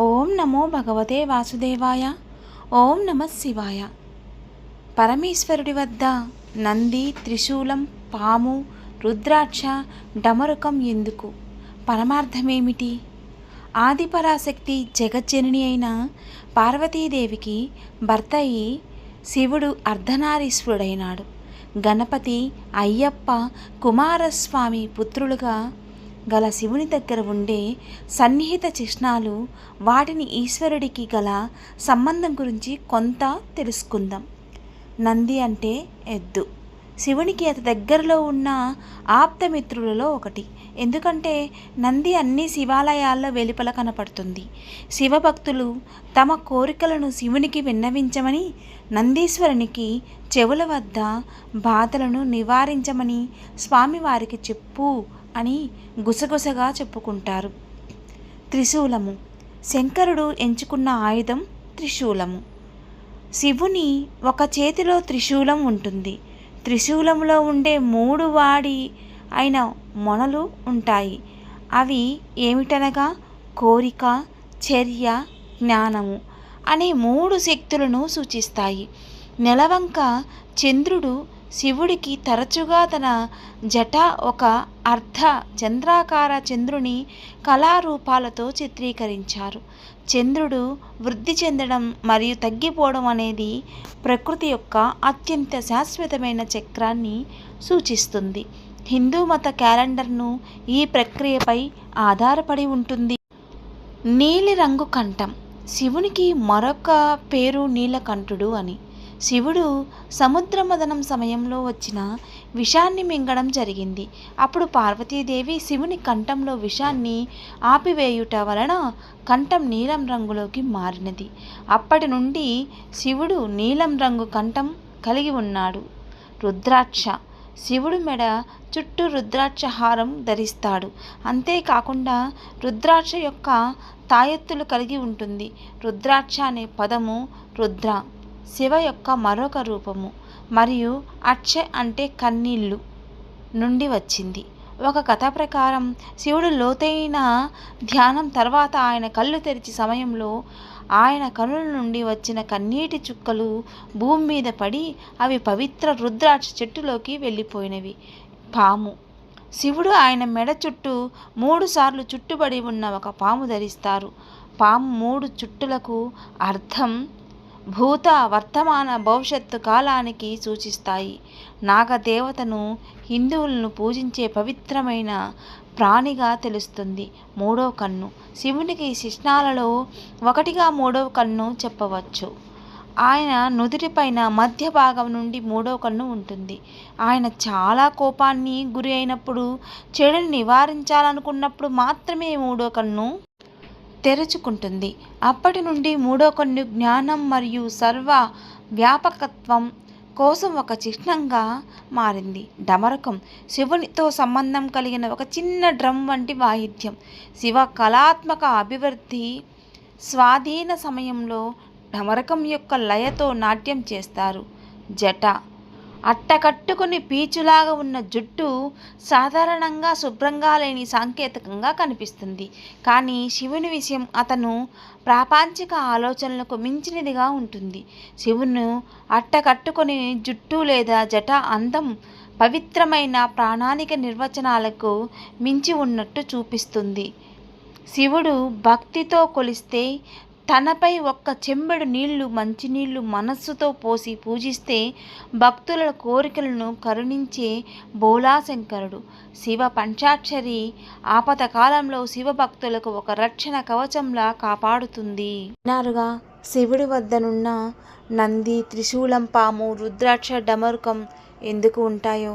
ఓం నమో భగవతే వాసుదేవాయ ఓం నమ శివాయ. పరమేశ్వరుడి వద్ద నంది త్రిశూలం పాము రుద్రాక్ష డమరుకం ఎందుకు? పరమార్థమేమిటి? ఆదిపరాశక్తి జగజ్జనని అయిన పార్వతీదేవికి భర్త అయి శివుడు అర్ధనారీశ్వరుడైనాడు. గణపతి అయ్యప్ప కుమారస్వామి పుత్రులుగా గల శివుని దగ్గర ఉండే సన్నిహిత చిహ్నాలు వాటిని ఈశ్వరుడికి గల సంబంధం గురించి కొంత తెలుసుకుందాం. నంది అంటే ఎద్దు. శివునికి అతి దగ్గరలో ఉన్న ఆప్తమిత్రులలో ఒకటి. ఎందుకంటే నంది అన్ని శివాలయాల్లో వెలుపల కనపడుతుంది. శివభక్తులు తమ కోరికలను శివునికి విన్నవించమని నందీశ్వరునికి చెవుల వద్ద బాధలను నివారించమని స్వామివారికి చెప్పు అని గుసగుసగా చెప్పుకుంటారు. త్రిశూలము. శంకరుడు ఎంచుకున్న ఆయుధం త్రిశూలము. శివుని ఒక చేతిలో త్రిశూలం ఉంటుంది. త్రిశూలంలో ఉండే మూడు వాడి అయిన మొనలు ఉంటాయి. అవి ఏమిటనగా? కోరిక చర్య జ్ఞానము అనే మూడు శక్తులను సూచిస్తాయి. నెలవంక చంద్రుడు శివుడికి తరచుగా తన జట ఒక అర్ధ చంద్రాకార చంద్రుని కళారూపాలతో చిత్రీకరించారు. చంద్రుడు వృద్ధి చెందడం మరియు తగ్గిపోవడం అనేది ప్రకృతి యొక్క అత్యంత శాశ్వతమైన చక్రాన్ని సూచిస్తుంది. హిందూ మత క్యాలెండర్ను ఈ ప్రక్రియపై ఆధారపడి ఉంటుంది. నీలిరంగు కంఠం. శివునికి మరొక పేరు నీలకంఠుడు అని. శివుడు సముద్రమదనం సమయంలో వచ్చిన విషాన్ని మింగడం జరిగింది. అప్పుడు పార్వతీదేవి శివుని కంఠంలో విషాన్ని ఆపివేయుట వలన కంఠం నీలం రంగులోకి మారినది. అప్పటి నుండి శివుడు నీలం రంగు కంఠం కలిగి ఉన్నాడు. రుద్రాక్ష. శివుడు మెడ చుట్టూ రుద్రాక్ష హారం ధరిస్తాడు. అంతేకాకుండా రుద్రాక్ష యొక్క తాయెత్తులు కలిగి ఉంటుంది. రుద్రాక్ష అనే పదము రుద్ర. శివ యొక్క మరొక రూపము మరియు అక్ష అంటే కన్నీళ్ళు నుండి వచ్చింది. ఒక కథ ప్రకారం శివుడు లోతైన ధ్యానం తర్వాత ఆయన కళ్ళు తెరిచి సమయంలో ఆయన కనుల నుండి వచ్చిన కన్నీటి చుక్కలు భూమి మీద పడి అవి పవిత్ర రుద్రాక్ష చెట్టులోకి వెళ్ళిపోయినవి. పాము. శివుడు ఆయన మెడ చుట్టూ మూడుసార్లు చుట్టుబడి ఉన్న ఒక పాము ధరిస్తారు. పాము మూడు చుట్టులకు అర్థం భూత వర్తమాన భవిష్యత్తు కాలానికి సూచిస్తాయి. నాగదేవతను హిందువులను పూజించే పవిత్రమైన ప్రాణిగా తెలుస్తుంది. మూడవ కన్ను. శివునికి శిష్ణాలలో ఒకటిగా మూడవ కన్ను చెప్పవచ్చు. ఆయన నుదుటిపైన మధ్య భాగం నుండి మూడవ కన్ను ఉంటుంది. ఆయన చాలా కోపాన్ని గురి అయినప్పుడు చెడుని నివారించాలనుకున్నప్పుడు మాత్రమే మూడో కన్ను తెరుచుకుంటుంది. అప్పటి నుండి మూడో కొన్ని జ్ఞానం మరియు సర్వ వ్యాపకత్వం కోసం ఒక చిహ్నంగా మారింది. డమరకం శివునితో సంబంధం కలిగిన ఒక చిన్న డ్రమ్ వంటి వాయిద్యం. శివ కళాత్మక అభివృద్ధి స్వాధీన సమయంలో డమరకం యొక్క లయతో నాట్యం చేస్తారు. జట అట్టకట్టుకుని పీచులాగా ఉన్న జుట్టు సాధారణంగా శుభ్రంగా లేని సాంకేతికంగా కనిపిస్తుంది. కానీ శివుని విషయం అతను ప్రాపంచిక ఆలోచనలకు మించినదిగా ఉంటుంది. శివును అట్టకట్టుకుని జుట్టు లేదా జట అందం పవిత్రమైన ప్రాణానిక నిర్వచనాలకు మించి ఉన్నట్టు చూపిస్తుంది. శివుడు భక్తితో కొలిస్తే తనపై ఒక్క చెంబెడు నీళ్ళు మంచినీళ్ళు మనస్సుతో పోసి పూజిస్తే భక్తుల కోరికలను కరుణించే బోలాశంకరుడు. శివ పంచాక్షరి ఆపద కాలంలో శివ భక్తులకు ఒక రక్షణ కవచంలా కాపాడుతుంది. నారుగా శివుడి వద్దనున్న నంది త్రిశూలం పాము రుద్రాక్ష డమరుకం ఎందుకు ఉంటాయో?